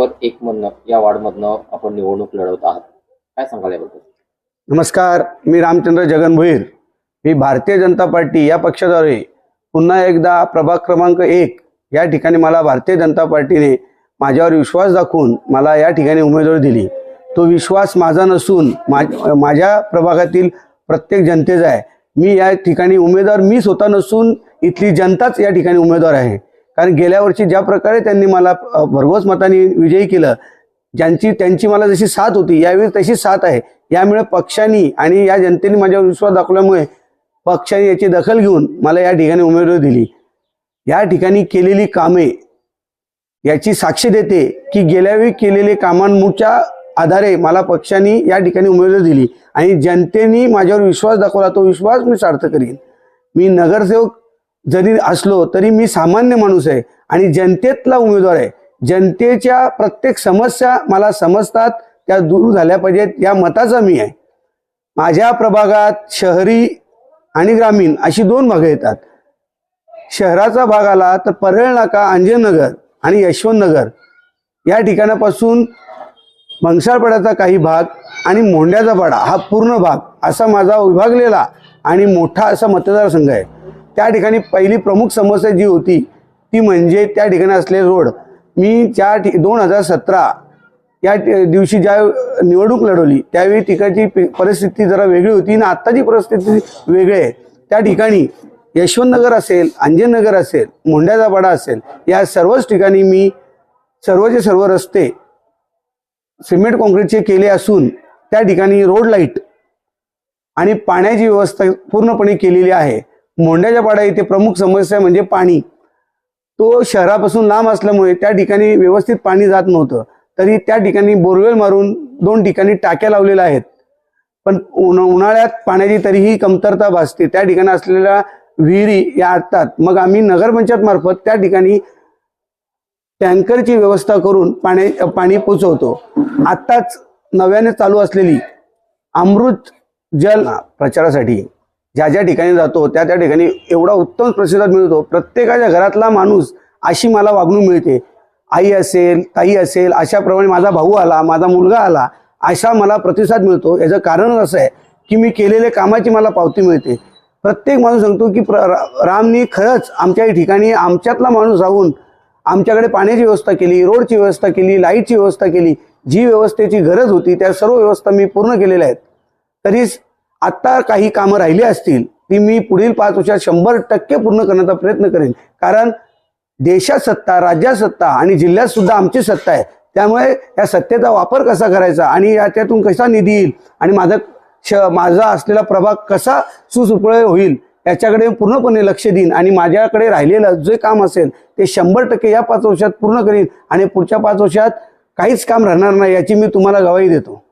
Number एक मधनं या वार्डमधनं आपण निवडणूक लढवत आहात. काय सांगाल याबद्दल? नमस्कार मी रामचंद्र जगन भोईर मी भारतीय जनता पार्टी या पक्षाद्वारे पुन्हा एकदा प्रभाग क्रमांक एक या ठिकाणी मला भारतीय जनता पार्टीने माझ्यावर विश्वास दाखवून मला या ठिकाणी उमेदवारी दिली. तो विश्वास माझा नसून मा- माझ्या प्रभागातील प्रत्येक जनतेचा आहे. मी या ठिकाणी उमेदवार मी स्वतः नसून इथली जनताच या ठिकाणी उमेदवार आहे. कारण गेल्या वर्षी ज्या प्रकारे त्यांनी मला भरघोस मताने विजयी केलं ज्यांची त्यांची मला जशी साथ होती यावेळी तशी साथ आहे. यामुळे पक्षांनी आणि या जनतेने माझ्यावर विश्वास दाखवल्यामुळे पक्षाने याची दखल घेऊन मला या ठिकाणी उमेदवारी दिली. या ठिकाणी केलेली कामे याची साक्ष देते की गेल्यावेळी केलेले कामांच्या आधारे मला पक्षांनी या ठिकाणी उमेदवारी दिली आणि जनतेने माझ्यावर विश्वास दाखवला तो विश्वास मी सार्थ करीन. मी नगरसेवक जरी असलो तरी मी सामान्य माणूस आहे आणि जनतेतला उमेदवार आहे. जनतेच्या प्रत्येक समस्या मला समजतात त्या दूर झाल्या पाहिजेत या मताचा मी आहे. माझ्या प्रभागात शहरी आणि ग्रामीण अशी दोन भागं येतात. शहराचा भाग आला तर परळ नाका अंजनगर आणि यशवंतनगर. या ठिकाणापासून मंगसाळपाड्याचा काही भाग आणि मोंड्याचा पाडा हा पूर्ण भाग असा माझा विभागलेला आणि मोठा असा मतदारसंघ आहे. त्या ठिकाणी पहिली प्रमुख समस्या जी होती ती म्हणजे त्या ठिकाणी असलेले रोड. मी ज्या ठि दोन हजार सतरा या दिवशी ज्या निवडणूक लढवली त्यावेळी तिकडची परिस्थिती जरा वेगळी होती आणि आत्ताची परिस्थिती वेगळी आहे. त्या ठिकाणी यशवंतनगर असेल अंजननगर असेल मोंड्याचा पाडा असेल या सर्वच ठिकाणी मी सर्वचे सर्व रस्ते सिमेंट काँक्रीटचे केले असून त्या ठिकाणी रोड लाइट आणि पाण्याची व्यवस्था पूर्णपणे केलेली आहे. मोंड्याच्या पाडा इथे प्रमुख समस्या म्हणजे पाणी. तो शहरापासून लांब असल्यामुळे त्या ठिकाणी व्यवस्थित पाणी जात नव्हतं. तरी त्या ठिकाणी बोरवेल मारून दोन ठिकाणी टाक्या लावलेल्या आहेत. पण उन्हाळ्यात पाण्याची तरीही कमतरता भासते. त्या ठिकाणी असलेल्या विहिरी या आटतात मग आम्ही नगरपंचायत मार्फत त्या ठिकाणी टँकरची व्यवस्था करून पाणी पाणी पोचवतो. आत्ताच नव्याने चालू असलेली अमृत जल प्रचारासाठी ज्या ज्या ठिकाणी जातो त्या त्या ठिकाणी एवढा उत्तम प्रतिसाद मिळतो. प्रत्येकाच्या घरातला माणूस अशी मला वागणूक मिळते. आई असेल ताई असेल अशाप्रमाणे माझा भाऊ आला माझा मुलगा आला असा मला प्रतिसाद मिळतो. याचं कारण असं आहे की मी केलेल्या कामाची मला पावती मिळते. प्रत्येक माणूस सांगतो की प्र रा- रामनी खरंच आमच्या ठिकाणी आमच्यातला माणूस राहून आमच्याकडे पाण्याची व्यवस्था केली रोडची व्यवस्था केली लाईटची व्यवस्था केली जी व्यवस्थेची गरज होती त्या सर्व व्यवस्था मी पूर्ण केलेल्या आहेत. तरी आत्ता काही कामं राहिली असतील ती मी पुढील पाच वर्षात शंभर टक्के पूर्ण करण्याचा प्रयत्न करेन. कारण देशात सत्ता राज्यात सत्ता आणि जिल्ह्यात सुद्धा आमची सत्ता आहे. त्यामुळे या सत्तेचा वापर कसा करायचा आणि याच्यातून कसा निधी येईल आणि माझा श माझा असलेला प्रभाग कसा सुसुपळ होईल याच्याकडे पूर्णपणे लक्ष देईन आणि माझ्याकडे राहिलेलं जे काम असेल ते शंभर टक्के या पाच वर्षात पूर्ण करीन आणि पुढच्या पाच वर्षात काहीच काम राहणार नाही याची मी तुम्हाला गवाही देतो.